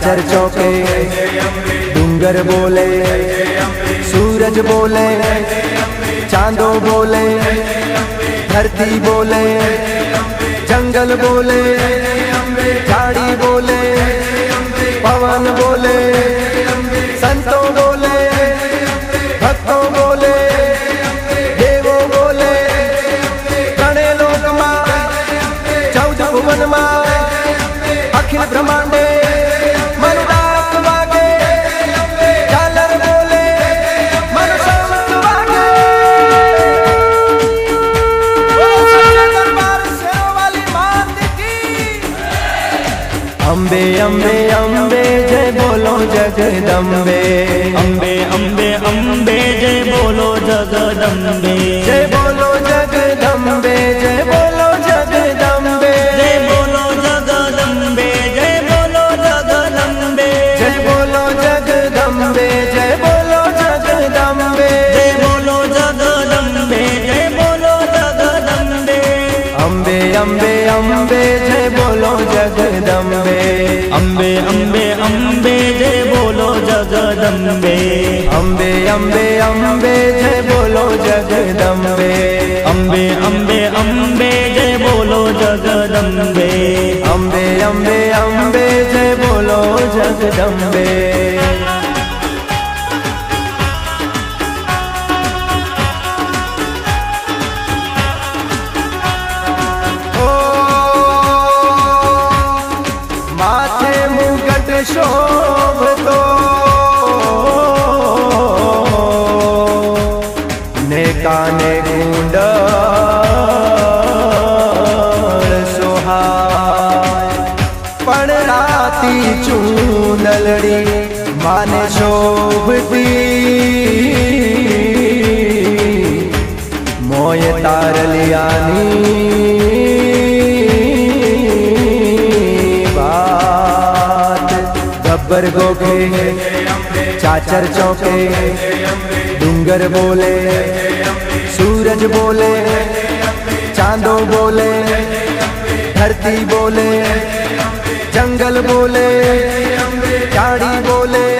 चाचर चौके, डूंगर बोले, सूरज बोले, चांदो बोले, धरती बोले, जंगल बोले, झाड़ी बोले, पवन बोले, संतों बोले, भक्तों बोले, देवो बोले लोक भुवन अखिल ब्रह्मा વિલંબે अम्बे अम्बे अम्बे जय बोलो जगदम्बे। अम्बे अम्बे अम्बे जय बोलो जगदम्बे। अम्बे अम्बे अम्बे जय बोलो जगदम्बे। अम्बे अम्बे अम्बे जय बोलो जगदम्बे। अम्बे अम्बे अम्बे जय बोलो जगदम्बे। मोय तार लिया बर गोखे, चाचर चौके, डूंगर बोले, सूरज बोले, चांदो बोले, धरती बोले, जंगल बोले चाड़ी बोले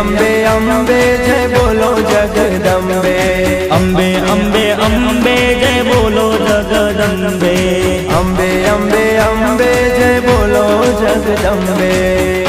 अम्बे अम्बे जय बोलो जगदम्बे। अम्बे अम्बे अम्बे जय बोलो जगदम्बे। अम्बे अम्बे अम्बे जय बोलो जगदम्बे।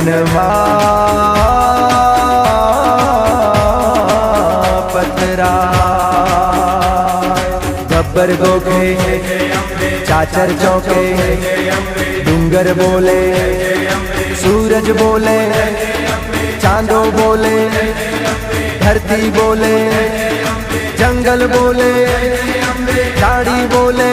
बनवा पतरा। गब्बर गोखे चाचर चौके, डूंगर बोले, सूरज बोले, चांदो बोले, धरती बोले, जंगल बोले झाड़ी बोले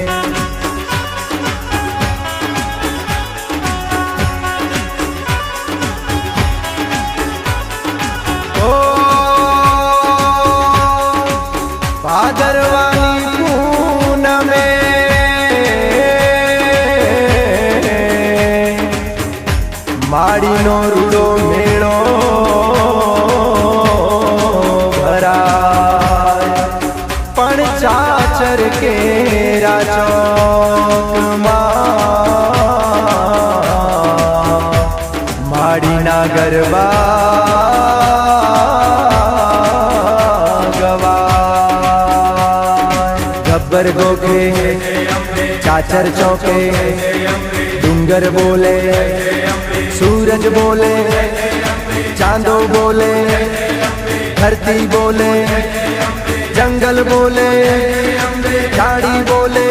માડીનો રૂડો મેળો ભરાય. પણ ચાચર કે રાજોકમાં માડીના ગરબા ગવાય. ગબ્બર ગોખે, ચાચર ચોકે, ડુંગર બોલે. सूरज बोले चांदो बोले धरती बोले जंगल बोले झाड़ी बोले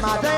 my day.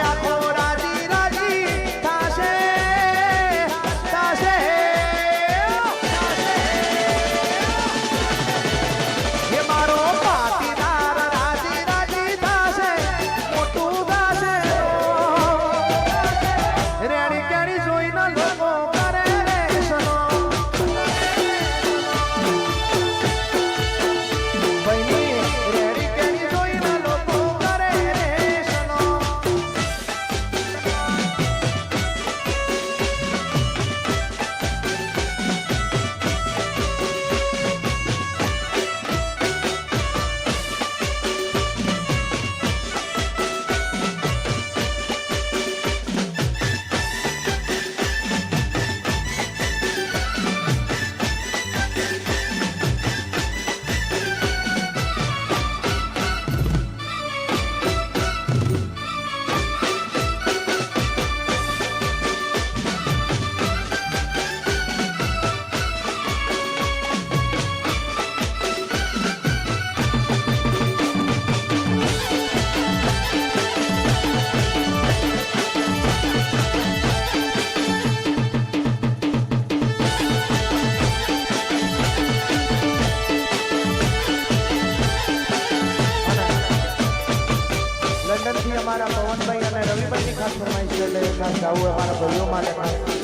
Santa Huevana, pero yo